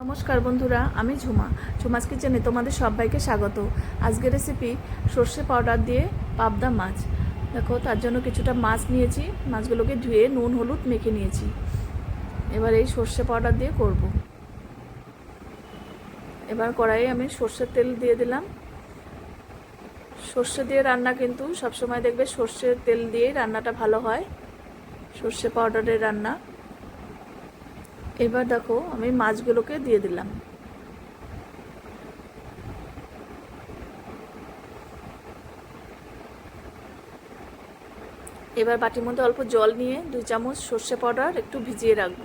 নমস্কার বন্ধুরা, আমি ঝুমা। ঝুমাস কিচেনে তোমাদের সবাইকে স্বাগত। আজকের রেসিপি সর্ষে পাউডার দিয়ে পাবদা মাছ। দেখো, তার জন্য কিছুটা মাছ নিয়েছি। মাছগুলোকে ধুয়ে নুন, হলুদ মেখে নিয়েছি। এবার এই সর্ষে পাউডার দিয়ে করব। এবার কড়াইয়ে আমি সর্ষের তেল দিয়ে দিলাম। সর্ষে দিয়ে রান্না কিন্তু সবসময় দেখবে সর্ষের তেল দিয়েই রান্নাটা ভালো হয়। সর্ষে পাউডারের রান্না। এবার দেখো আমি মাছগুলোকে দিয়ে দিলাম। এবার বাটির মধ্যে অল্প জল নিয়ে দুই চামচ সর্ষে পাউডার একটু ভিজিয়ে রাখব।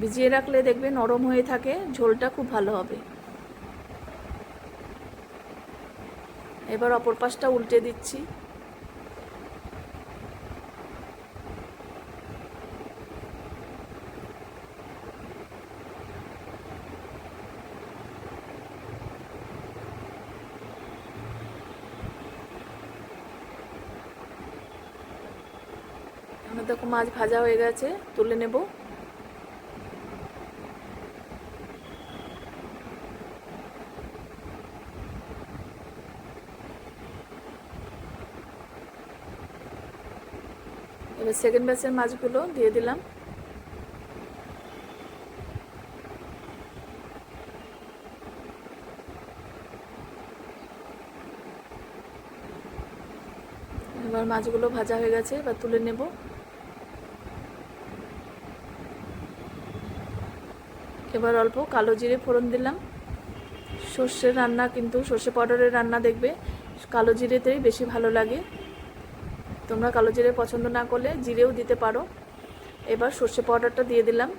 ভিজিয়ে রাখলে দেখবে নরম হয়ে থাকে, ঝোলটা খুব ভালো হবে। এবার অপর পাশটা উল্টে দিচ্ছি। দেখো মাছ ভাজা হয়ে গেছে, তুলে নেব। এবার সেকেন্ড ব্যাচের মাছগুলো দিয়ে দিলাম। এবার মাছগুলো ভাজা হয়ে গেছে, এবার তুলে নেব। এবার অল্প কালো জিরে ফোড়ন দিলাম। সর্ষের রান্না কিন্তু, সর্ষে পাউডারের রান্না দেখবে, কালো জিরেতেই বেশি ভালো লাগে। তোমরা কালো জিরে পছন্দ না করলে জিরেও দিতে পারো। এবার সর্ষে পাউডারটা দিয়ে দিলাম।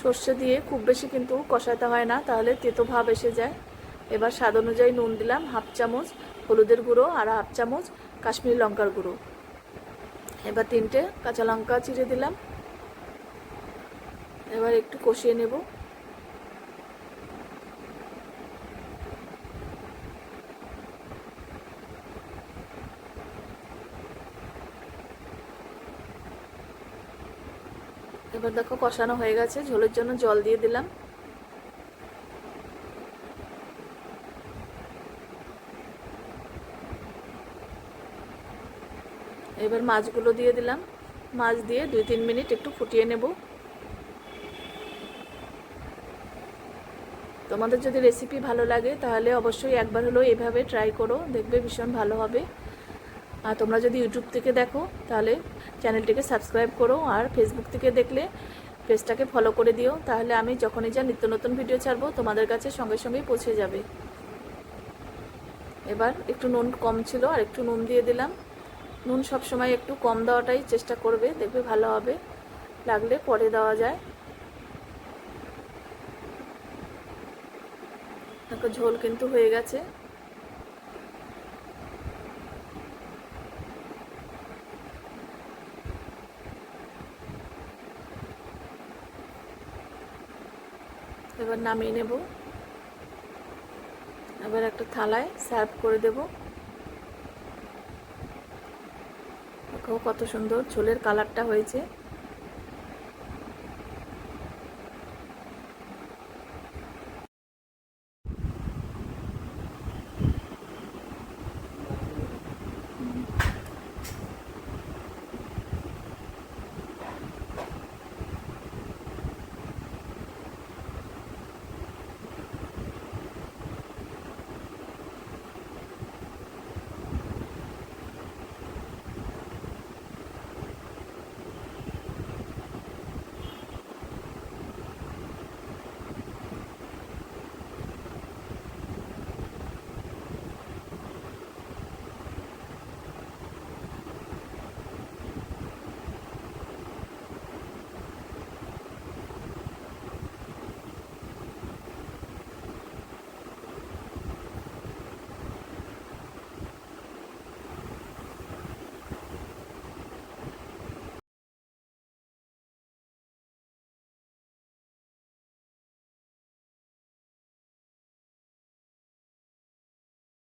সর্ষে দিয়ে খুব বেশি কিন্তু কষাতে হয় না, তাহলে তেতো ভাব এসে যায়। এবার স্বাদ অনুযায়ী নুন দিলাম, হাফ চামচ হলুদের গুঁড়ো আর হাফ চামচ কাশ্মীরি লঙ্কার গুঁড়ো। এবার তিনটে কাঁচা লঙ্কা চিড়ে দিলাম। এবার একটু কষিয়ে নেব। এবার দেখো কষানো হয়ে গেছে, ঝোলের জন্য জল দিয়ে দিলাম। এবার মাছগুলো দিয়ে দিলাম। মাছ দিয়ে দুই তিন মিনিট একটু ফুটিয়ে নেব। তোমাদের যদি রেসিপি ভালো লাগে, তাহলে অবশ্যই একবার হলেও এভাবে ট্রাই করো, দেখবে ভীষণ ভালো হবে। আর তোমরা যদি ইউটিউব থেকে দেখো, তাহলে চ্যানেলটিকে সাবস্ক্রাইব করো, আর ফেসবুক থেকে দেখলে পেজটাকে ফলো করে দিও, তাহলে আমি যখনই যা নিত্য নতুন ভিডিও ছাড়বো, তোমাদের কাছে সঙ্গে সঙ্গেই পৌঁছে যাবে। এবার একটু নুন কম ছিল, আর একটু নুন দিয়ে দিলাম। নুন সবসময় একটু কম দেওয়াটাই চেষ্টা করবে, দেখবে ভালো হবে। লাগলে পরে দেওয়া যায়। দেখো ঝোল কিন্তু হয়ে গেছে। এবার নামিয়ে নেব। এবার একটা থালায় সার্ভ করে দেব। দেখো কত সুন্দর ঝোলের কালারটা হয়েছে।